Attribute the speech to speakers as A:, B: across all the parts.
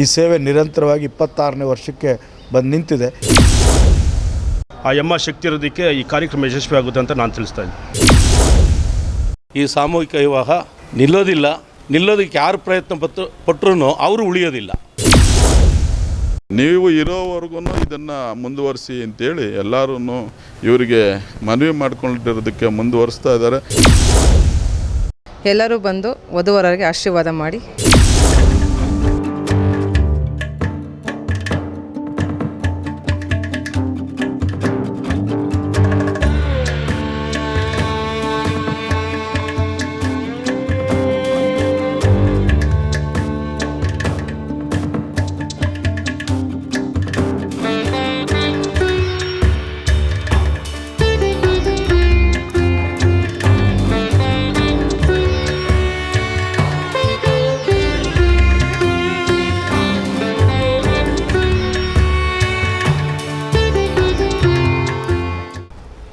A: ಈ ಸೇವೆ ನಿರಂತರವಾಗಿ ಇಪ್ಪತ್ತಾರನೇ ವರ್ಷಕ್ಕೆ ಬಂದು ನಿಂತಿದೆ.
B: ಆ ಯಮ್ಮ ಶಕ್ತಿ ಇರೋದಕ್ಕೆ ಈ ಕಾರ್ಯಕ್ರಮ ಯಶಸ್ವಿ ಆಗುತ್ತೆ ಅಂತ ನಾನು ತಿಳಿಸ್ತಾ ಇದ್ದೀನಿ.
C: ಈ ಸಾಮೂಹಿಕ ವಿವಾಹ ನಿಲ್ಲೋದಿಲ್ಲ. ನಿಲ್ಲೋದಕ್ಕೆ ಯಾರು ಪ್ರಯತ್ನ ಪಟ್ಟು ಪಟ್ಟರು ಅವರು ಉಳಿಯೋದಿಲ್ಲ.
D: ನೀವು ಇರೋವರೆಗೂ ಇದನ್ನು ಮುಂದುವರಿಸಿ ಅಂತೇಳಿ ಎಲ್ಲರೂ ಇವರಿಗೆ ಮನವಿ ಮಾಡ್ಕೊಂಡಿರೋದಕ್ಕೆ ಮುಂದುವರಿಸ್ತಾ ಇದ್ದಾರೆ.
E: ಎಲ್ಲರೂ ಬಂದು ವಧುವರರಿಗೆ ಆಶೀರ್ವಾದ ಮಾಡಿ.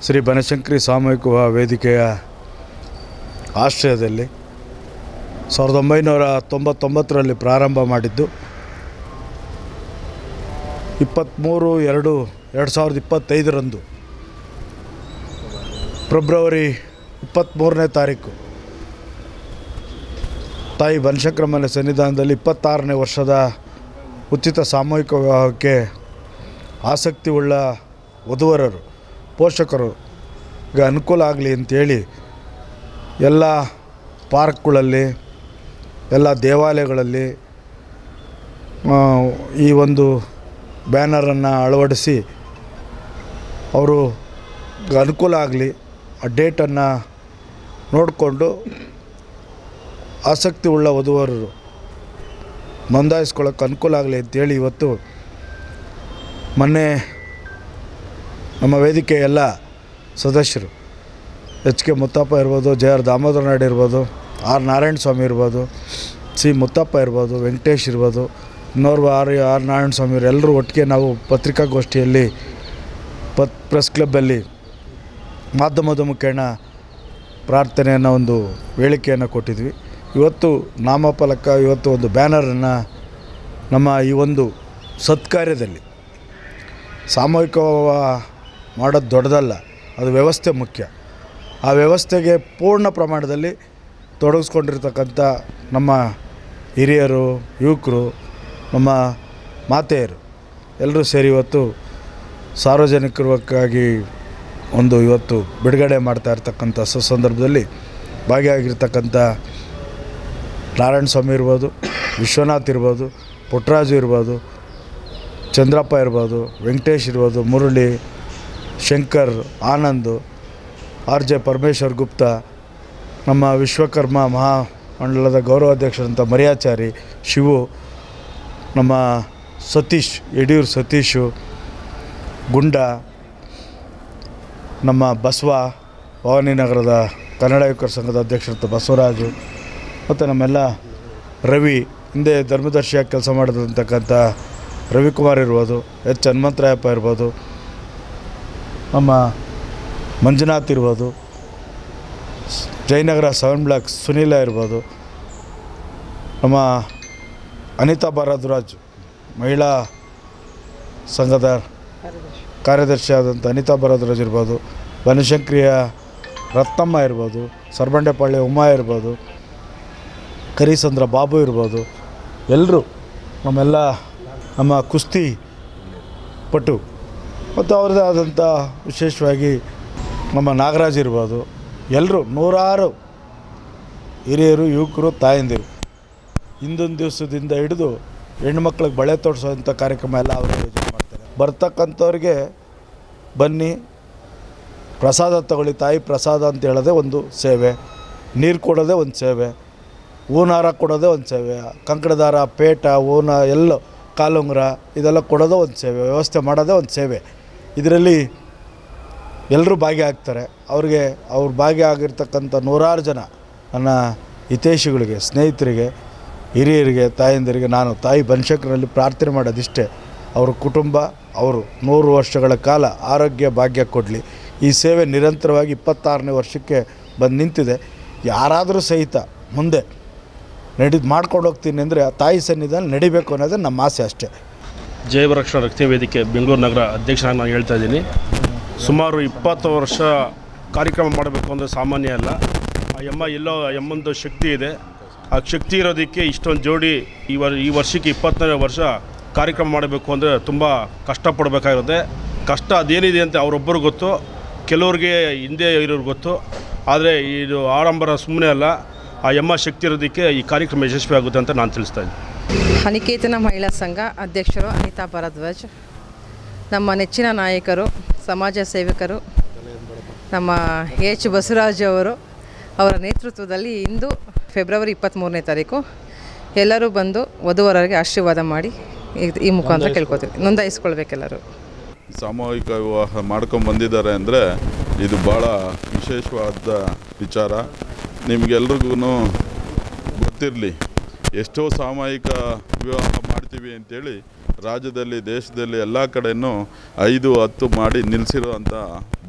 A: ಶ್ರೀ ಬನಶಂಕರಿ ಸಾಮೂಹಿಕ ವಿವಾಹ ವೇದಿಕೆಯ ಆಶ್ರಯದಲ್ಲಿ ಸಾವಿರದ ಒಂಬೈನೂರ ತೊಂಬತ್ತೊಂಬತ್ತರಲ್ಲಿ ಪ್ರಾರಂಭ ಮಾಡಿದ್ದು, ಇಪ್ಪತ್ತ್ಮೂರು ಎರಡು ಎರಡು ಸಾವಿರದ ಇಪ್ಪತ್ತೈದರಂದು ಫೆಬ್ರವರಿ ಇಪ್ಪತ್ತ್ಮೂರನೇ ತಾರೀಕು, ತಾಯಿ ಬನಶಂಕರಮ್ಮನ ಸನ್ನಿಧಾನದಲ್ಲಿ ಇಪ್ಪತ್ತಾರನೇ ವರ್ಷದ ಉಚಿತ ಸಾಮೂಹಿಕ ವಿವಾಹಕ್ಕೆ ಆಸಕ್ತಿ ಉಳ್ಳ ವಧುವರರು ಪೋಷಕರುಗೆ ಅನುಕೂಲ ಆಗಲಿ ಅಂತೇಳಿ ಎಲ್ಲ ಪಾರ್ಕ್ಗಳಲ್ಲಿ, ಎಲ್ಲ ದೇವಾಲಯಗಳಲ್ಲಿ ಈ ಒಂದು ಬ್ಯಾನರನ್ನು ಅಳವಡಿಸಿ ಅವರು ಅನುಕೂಲ ಆಗಲಿ, ಆ ಡೇಟನ್ನು ನೋಡಿಕೊಂಡು ಆಸಕ್ತಿ ಉಳ್ಳ ವಧುವರರು ನೋಂದಾಯಿಸ್ಕೊಳ್ಳೋಕ್ಕೆ ಅನುಕೂಲ ಆಗಲಿ ಅಂತೇಳಿ ಇವತ್ತು ಮೊನ್ನೆ ನಮ್ಮ ವೇದಿಕೆ ಎಲ್ಲ ಸದಸ್ಯರು. ಎಚ್ ಕೆ ಮುತ್ತಪ್ಪ ಇರ್ಬೋದು, ಜೆ ಆರ್ ದಾಮೋದರ ನಾಯ್ಡು ಇರ್ಬೋದು, ಆರ್ ನಾರಾಯಣ ಸ್ವಾಮಿ ಇರ್ಬೋದು, ಸಿ ಮುತ್ತಪ್ಪ ಇರ್ಬೋದು, ವೆಂಕಟೇಶ್ ಇರ್ಬೋದು, ಇನ್ನೋರ್ವ ಆರ್ ಆರ್ ನಾರಾಯಣ ಸ್ವಾಮಿ ಎಲ್ಲರೂ ಒಟ್ಟಿಗೆ ನಾವು ಪತ್ರಿಕಾಗೋಷ್ಠಿಯಲ್ಲಿ, ಪತ್ ಪ್ರೆಸ್ ಕ್ಲಬ್ಬಲ್ಲಿ ಮಾಧ್ಯಮದ ಮುಖೇಣ ಪ್ರಾರ್ಥನೆಯನ್ನು ಒಂದು ಹೇಳಿಕೆಯನ್ನು ಕೊಟ್ಟಿದ್ವಿ. ಇವತ್ತು ನಾಮಫಲಕ, ಇವತ್ತು ಒಂದು ಬ್ಯಾನರನ್ನು ನಮ್ಮ ಈ ಒಂದು ಸತ್ಕಾರ್ಯದಲ್ಲಿ ಸಾಮೂಹಿಕ ಮಾಡೋದು ದೊಡ್ಡದಲ್ಲ, ಅದು ವ್ಯವಸ್ಥೆ ಮುಖ್ಯ. ಆ ವ್ಯವಸ್ಥೆಗೆ ಪೂರ್ಣ ಪ್ರಮಾಣದಲ್ಲಿ ತೊಡಗಿಸ್ಕೊಂಡಿರ್ತಕ್ಕಂಥ ನಮ್ಮ ಹಿರಿಯರು, ಯುವಕರು, ನಮ್ಮ ಮಾತೆಯರು ಎಲ್ಲರೂ ಸೇರಿ ಇವತ್ತು ಸಾರ್ವಜನಿಕರಕ್ಕಾಗಿ ಒಂದು ಇವತ್ತು ಬಿಡುಗಡೆ ಮಾಡ್ತಾ ಇರ್ತಕ್ಕಂಥ ಸುಸಂದರ್ಭದಲ್ಲಿ ಭಾಗಿಯಾಗಿರ್ತಕ್ಕಂಥ ನಾರಾಯಣ ಸ್ವಾಮಿ ಇರ್ಬೋದು, ವಿಶ್ವನಾಥ್ ಇರ್ಬೋದು, ಪುಟ್ಟರಾಜು ಇರ್ಬೋದು, ಚಂದ್ರಪ್ಪ ಇರ್ಬೋದು, ವೆಂಕಟೇಶ್ ಇರ್ಬೋದು, ಮುರಳಿ ಶಂಕರ್, ಆನಂದ್, ಆರ್ ಜೆ ಪರಮೇಶ್ವರ್ ಗುಪ್ತ, ನಮ್ಮ ವಿಶ್ವಕರ್ಮ ಮಹಾಮಂಡಲದ ಗೌರವಾಧ್ಯಕ್ಷರಂಥ ಮರ್ಯಾಚಾರಿ, ಶಿವು, ನಮ್ಮ ಸತೀಶ್, ಯಡಿಯೂರು ಸತೀಶು, ಗುಂಡ, ನಮ್ಮ ಬಸವ, ಭವಾನಿ ನಗರದ ಕನ್ನಡ ಯುವಕರ ಸಂಘದ ಅಧ್ಯಕ್ಷರಂಥ ಬಸವರಾಜು, ಮತ್ತು ನಮ್ಮೆಲ್ಲ ರವಿ, ಹಿಂದೆ ಧರ್ಮದರ್ಶಿಯಾಗಿ ಕೆಲಸ ಮಾಡಿದಂತಕ್ಕಂಥ ರವಿಕುಮಾರ್ ಇರ್ಬೋದು, ಎಚ್ ಹನುಮಂತರಾಯಪ್ಪ ಇರ್ಬೋದು ನಮ್ಮ ಮಂಜುನಾಥ್ ಇರ್ಬೋದು, ಜಯನಗರ ಸೆವೆನ್ ಬ್ಲಾಕ್ ಸುನೀಲ ಇರ್ಬೋದು, ನಮ್ಮ ಅನಿತಾ ಭಾರದ್ವಾಜ್, ಮಹಿಳಾ ಸಂಘದ ಕಾರ್ಯದರ್ಶಿ ಆದಂಥ ಅನಿತಾ ಭಾರದ್ವಾಜ್ ಇರ್ಬೋದು ಬನಶಂಕ್ರಿಯ ರತ್ನಮ್ಮ ಇರ್ಬೋದು, ಸರ್ಬಂಡೆಪಾಳ್ಯ ಉಮಾ ಇರ್ಬೋದು, ಕರಿಸಂದ್ರ ಬಾಬು ಇರ್ಬೋದು, ಎಲ್ಲರೂ ನಮ್ಮೆಲ್ಲ ನಮ್ಮ ಕುಸ್ತಿ ಪಟು ಮತ್ತು ಅವ್ರದ್ದೇ ಆದಂಥ ವಿಶೇಷವಾಗಿ ನಮ್ಮ ನಾಗರಾಜ್ ಇರ್ಬೋದು. ಎಲ್ಲರೂ ನೂರಾರು ಹಿರಿಯರು, ಯುವಕರು, ತಾಯಂದಿರು. ಹಿಂದೊಂದು ದಿವಸದಿಂದ ಹಿಡಿದು ಹೆಣ್ಮಕ್ಳಿಗೆ ಬಳೆ ತೊಡಿಸೋಂಥ ಕಾರ್ಯಕ್ರಮ ಎಲ್ಲ ಅವರು ಯೋಜನೆ ಮಾಡ್ತಾರೆ. ಬರ್ತಕ್ಕಂಥವ್ರಿಗೆ ಬನ್ನಿ, ಪ್ರಸಾದ ತಗೊಳ್ಳಿ, ತಾಯಿ ಪ್ರಸಾದ ಅಂತ ಹೇಳೋದೇ ಒಂದು ಸೇವೆ. ನೀರು ಕೊಡೋದೇ ಒಂದು ಸೇವೆ. ಹೂನಾರ ಕೊಡೋದೇ ಒಂದು ಸೇವೆ. ಕಂಕಣದಾರ ಪೇಟ, ಹೂನ, ಎಲ್ಲ, ಕಾಲುಂಗ್ರ, ಇದೆಲ್ಲ ಕೊಡೋದೇ ಒಂದು ಸೇವೆ. ವ್ಯವಸ್ಥೆ ಮಾಡೋದೇ ಒಂದು ಸೇವೆ. ಇದರಲ್ಲಿ ಎಲ್ಲರೂ ಭಾಗಿಯಾಗ್ತಾರೆ. ಅವ್ರಿಗೆ ಅವ್ರು ಭಾಗಿಯಾಗಿರ್ತಕ್ಕಂಥ ನೂರಾರು ಜನ ನನ್ನ ಹಿತೇಶಿಗಳಿಗೆ ಸ್ನೇಹಿತರಿಗೆ, ಹಿರಿಯರಿಗೆ, ತಾಯಂದಿರಿಗೆ, ನಾನು ತಾಯಿ ಬನಶಂಕರಲ್ಲಿ ಪ್ರಾರ್ಥನೆ ಮಾಡೋದಿಷ್ಟೇ. ಅವರ ಕುಟುಂಬ, ಅವರು ನೂರು ವರ್ಷಗಳ ಕಾಲ ಆರೋಗ್ಯ ಭಾಗ್ಯ ಕೊಡಲಿ. ಈ ಸೇವೆ ನಿರಂತರವಾಗಿ ಇಪ್ಪತ್ತಾರನೇ ವರ್ಷಕ್ಕೆ ಬಂದು ನಿಂತಿದೆ. ಯಾರಾದರೂ ಸಹಿತ ಮುಂದೆ ನಡಿ ಮಾಡ್ಕೊಂಡು ಹೋಗ್ತೀನಿ ಅಂದರೆ ತಾಯಿ ಸನ್ನಿಧಾನ ನಡಿಬೇಕು ಅನ್ನೋದೇ ನಮ್ಮ ಆಸೆ ಅಷ್ಟೇ.
B: ಜೈವರಕ್ಷಣಾ ರಕ್ಷಣಾ ವೇದಿಕೆ ಬೆಂಗಳೂರು ನಗರ ಅಧ್ಯಕ್ಷನಾಗಿ ನಾನು ಹೇಳ್ತಾ ಇದ್ದೀನಿ. ಸುಮಾರು ಇಪ್ಪತ್ತು ವರ್ಷ ಕಾರ್ಯಕ್ರಮ ಮಾಡಬೇಕು ಅಂದರೆ ಸಾಮಾನ್ಯ ಅಲ್ಲ. ಆ ಎಮ್ಮ ಎಲ್ಲೋ ಎಮ್ಮಂದು ಶಕ್ತಿ ಇದೆ. ಆ ಶಕ್ತಿ ಇರೋದಕ್ಕೆ ಇಷ್ಟೊಂದು ಜೋಡಿ ಈ ವರ್, ಈ ವರ್ಷಕ್ಕೆ ಇಪ್ಪತ್ತನೇ ವರ್ಷ ಕಾರ್ಯಕ್ರಮ ಮಾಡಬೇಕು ಅಂದರೆ ತುಂಬ ಕಷ್ಟಪಡಬೇಕಾಗುತ್ತೆ. ಕಷ್ಟ ಅದೇನಿದೆ ಅಂತ ಅವರೊಬ್ಬರು ಗೊತ್ತು. ಕೆಲವ್ರಿಗೆ ಹಿಂದೆ ಇರೋರು ಗೊತ್ತು. ಆದರೆ ಇದು ಆಡಂಬರ ಸುಮ್ಮನೆ ಅಲ್ಲ. ಆ ಎಮ್ಮ ಶಕ್ತಿ ಇರೋದಕ್ಕೆ ಈ ಕಾರ್ಯಕ್ರಮ ಯಶಸ್ವಿ ಆಗುತ್ತೆ ಅಂತ ನಾನು ತಿಳಿಸ್ತಾ ಇದ್ದೀನಿ.
E: ಅನಿಕೇತನ ಮಹಿಳಾ ಸಂಘ ಅಧ್ಯಕ್ಷರು ಅನಿತಾ ಭರದ್ವಾಜ್ ನಮ್ಮ ನೆಚ್ಚಿನ ನಾಯಕರು ಸಮಾಜ ಸೇವಕರು ನಮ್ಮ ಎಚ್ ಬಸವರಾಜ್ ಅವರು ಅವರ ನೇತೃತ್ವದಲ್ಲಿ ಇಂದು ಫೆಬ್ರವರಿ ಇಪ್ಪತ್ತ್ಮೂರನೇ ತಾರೀಕು ಎಲ್ಲರೂ ಬಂದು ವಧುವರರಿಗೆ ಆಶೀರ್ವಾದ ಮಾಡಿ ಈ- ಮುಖಾಂತರ ಕೇಳ್ಕೊತೀವಿ. ನೋಂದಾಯಿಸ್ಕೊಳ್ಬೇಕೆಲ್ಲರೂ
D: ಸಾಮೂಹಿಕ ವಿವಾಹ ಮಾಡ್ಕೊಂಡು ಬಂದಿದ್ದಾರೆ ಅಂದರೆ ಇದು ಭಾಳ ವಿಶೇಷವಾದ ವಿಚಾರ. ನಿಮಗೆಲ್ರಿಗೂ ಗೊತ್ತಿರಲಿ. ಎಷ್ಟೋ ಸಾಮಾಯಿಕ ವಿವಾಹ ಮಾಡ್ತೀವಿ ಅಂತೇಳಿ ರಾಜ್ಯದಲ್ಲಿ, ದೇಶದಲ್ಲಿ ಎಲ್ಲ ಕಡೆಯೂ ಐದು ಹತ್ತು ಮಾಡಿ ನಿಲ್ಲಿಸಿರುವಂಥ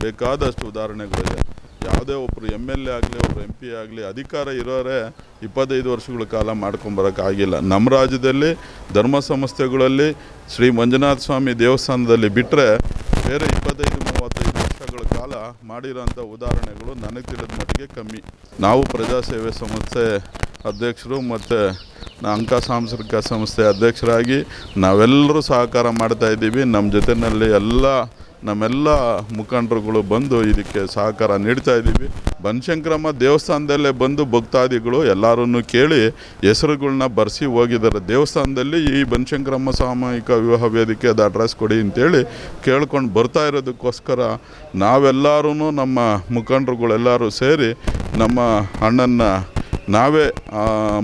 D: ಬೇಕಾದಷ್ಟು ಉದಾಹರಣೆಗಳಿದೆ ಯಾವುದೇ ಒಬ್ಬರು ಎಂ ಎಲ್ ಎ ಆಗಲಿ ಒಬ್ಬರು ಎಂ ಪಿ ಆಗಲಿ, ಅಧಿಕಾರ ಇರೋರೇ ಇಪ್ಪತ್ತೈದು ವರ್ಷಗಳ ಕಾಲ ಮಾಡ್ಕೊಂಬರೋಕ್ಕಾಗಿಲ್ಲ ನಮ್ಮ ರಾಜ್ಯದಲ್ಲಿ ಧರ್ಮ ಸಂಸ್ಥೆಗಳಲ್ಲಿ ಶ್ರೀ ಮಂಜುನಾಥ ಸ್ವಾಮಿ ದೇವಸ್ಥಾನದಲ್ಲಿ ಬಿಟ್ಟರೆ ಬೇರೆ ಇಪ್ಪತ್ತೈದು, ಮೂವತ್ತೈದು ಕಾಲ ಮಾಡಿರೋಂಥ ಉದಾಹರಣೆಗಳು ನನಗೆ ತಿಳಿದ ಮಟ್ಟಿಗೆ ಕಮ್ಮಿ. ನಾವು ಪ್ರಜಾಸೇವೆ ಸಂಸ್ಥೆ ಅಧ್ಯಕ್ಷರು ಮತ್ತು ಅಂಕ ಸಾಂಸ್ಕೃತಿಕ ಸಂಸ್ಥೆ ಅಧ್ಯಕ್ಷರಾಗಿ ನಾವೆಲ್ಲರೂ ಸಹಕಾರ ಮಾಡ್ತಾಯಿದ್ದೀವಿ ನಮ್ಮ ಜೊತೆಯಲ್ಲಿ ಎಲ್ಲ ನಮ್ಮೆಲ್ಲ ಮುಖಂಡರುಗಳು ಬಂದು ಇದಕ್ಕೆ ಸಹಕಾರ ನೀಡ್ತಾ ಇದ್ದೀವಿ. ಬನಶಂಕರಮ್ಮ ದೇವಸ್ಥಾನದಲ್ಲೇ ಬಂದು ಭಕ್ತಾದಿಗಳು ಎಲ್ಲರನ್ನು ಕೇಳಿ ಹೆಸರುಗಳನ್ನ ಬರೆಸಿ ಹೋಗಿದ್ದಾರೆ. ದೇವಸ್ಥಾನದಲ್ಲಿ ಈ ಬನಶಂಕರಮ್ಮ ಸಾಮೂಹಿಕ ವಿವಾಹ ವೇದಿಕೆ ಅದು ಅಡ್ರೆಸ್ ಕೊಡಿ ಅಂತೇಳಿ ಕೇಳ್ಕೊಂಡು ಬರ್ತಾ ಇರೋದಕ್ಕೋಸ್ಕರ ನಾವೆಲ್ಲರೂ ನಮ್ಮ ಮುಖಂಡರುಗಳೆಲ್ಲರೂ ಸೇರಿ ನಮ್ಮ ಅಣ್ಣನ ನಾವೇ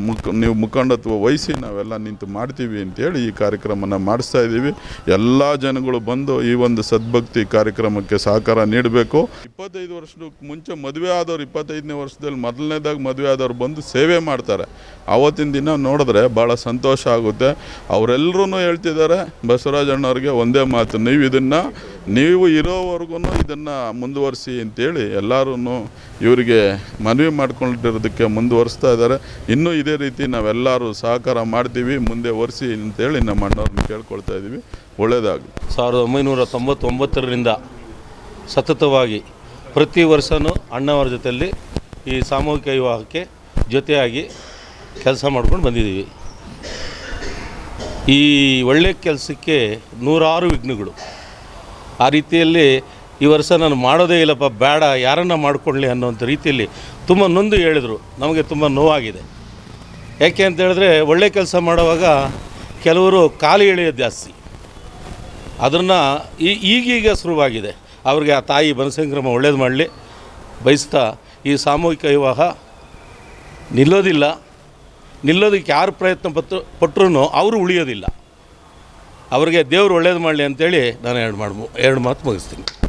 D: ಮುಖ, ನೀವು ಮುಖಂಡತ್ವ ವಹಿಸಿ ನಾವೆಲ್ಲ ನಿಂತು ಮಾಡ್ತೀವಿ ಅಂತೇಳಿ ಈ ಕಾರ್ಯಕ್ರಮನ ಮಾಡಿಸ್ತಾ ಇದ್ದೀವಿ. ಎಲ್ಲ ಜನಗಳು ಬಂದು ಈ ಒಂದು ಸದ್ಭಕ್ತಿ ಕಾರ್ಯಕ್ರಮಕ್ಕೆ ಸಹಕಾರ ನೀಡಬೇಕು. ಇಪ್ಪತ್ತೈದು ವರ್ಷದ ಮುಂಚೆ ಮದುವೆ ಆದವ್ರು ಇಪ್ಪತ್ತೈದನೇ ವರ್ಷದಲ್ಲಿ ಮೊದಲನೇದಾಗಿ ಮದುವೆ ಆದವ್ರು ಬಂದು ಸೇವೆ ಮಾಡ್ತಾರೆ. ಆವತ್ತಿನ ದಿನ ನೋಡಿದ್ರೆ ಭಾಳ ಸಂತೋಷ ಆಗುತ್ತೆ. ಅವರೆಲ್ಲರೂ ಹೇಳ್ತಿದ್ದಾರೆ, ಬಸವರಾಜ ಅಣ್ಣವ್ರಿಗೆ ಒಂದೇ ಮಾತು, ನೀವು ಇದನ್ನು, ನೀವು ಇರೋವರೆಗೂ ಇದನ್ನು ಮುಂದುವರಿಸಿ ಅಂತೇಳಿ ಎಲ್ಲರೂ ಇವರಿಗೆ ಮನವಿ ಮಾಡ್ಕೊಂಡಿರೋದಕ್ಕೆ ಇದ್ದಾರೆ. ಇನ್ನೂ ಇದೇ ರೀತಿ ನಾವೆಲ್ಲರೂ ಸಹಕಾರ ಮಾಡ್ತೀವಿ, ಮುಂದೆ ಒರೆಸಿ ಅಂತೇಳಿ ನಮ್ಮ ಅಣ್ಣವ್ರನ್ನ ಕೇಳ್ಕೊಳ್ತಾ ಇದ್ದೀವಿ. ಒಳ್ಳೆಯದಾಗಲಿ
C: ಸಾವಿರದ ಒಂಬೈನೂರ ತೊಂಬತ್ತೊಂಬತ್ತರಿಂದ ಸತತವಾಗಿ ಪ್ರತಿ ವರ್ಷವೂ ಅಣ್ಣವರ ಜೊತೆಯಲ್ಲಿ ಈ ಸಾಮೂಹಿಕ ವಿವಾಹಕ್ಕೆ ಜೊತೆಯಾಗಿ ಕೆಲಸ ಮಾಡ್ಕೊಂಡು ಬಂದಿದ್ದೀವಿ. ಈ ಒಳ್ಳೆಯ ಕೆಲಸಕ್ಕೆ ನೂರಾರು ವಿಘ್ನಗಳು. ಆ ರೀತಿಯಲ್ಲಿ ಈ ವರ್ಷ ನಾನು ಮಾಡೋದೇ ಇಲ್ಲಪ್ಪ, ಬೇಡ, ಯಾರನ್ನ ಮಾಡಿಕೊಳ್ಳಿ ಅನ್ನೋಂಥ ರೀತಿಯಲ್ಲಿ ತುಂಬ ನೊಂದು ಹೇಳಿದರು. ನಮಗೆ ತುಂಬ ನೋವಾಗಿದೆ. ಯಾಕೆ ಅಂತ ಹೇಳಿದ್ರೆ, ಒಳ್ಳೆ ಕೆಲಸ ಮಾಡುವಾಗ ಕೆಲವರು ಕಾಲು ಎಳೆಯೋದು ಜಾಸ್ತಿ. ಅದನ್ನು ಈ ಈಗೀಗ ಶುರುವಾಗಿದೆ. ಅವ್ರಿಗೆ ಆ ತಾಯಿ ಬನಸಂಕ್ರಮ ಒಳ್ಳೇದು ಮಾಡಲಿ. ಬಯಸ್ತಾ ಈ ಸಾಮೂಹಿಕ ವಿವಾಹ ನಿಲ್ಲೋದಿಲ್ಲ. ನಿಲ್ಲೋದಕ್ಕೆ ಯಾರು ಪ್ರಯತ್ನ ಪತ್ರ ಪಟ್ಟರು ಅವರು ಉಳಿಯೋದಿಲ್ಲ. ಅವರಿಗೆ ದೇವರು ಒಳ್ಳೇದು ಮಾಡಲಿ ಅಂತೇಳಿ ನಾನು ಎರಡು ಮಾಡ್ಬೋ ಎರಡು ಮಾತು ಮುಗಿಸ್ತೀನಿ.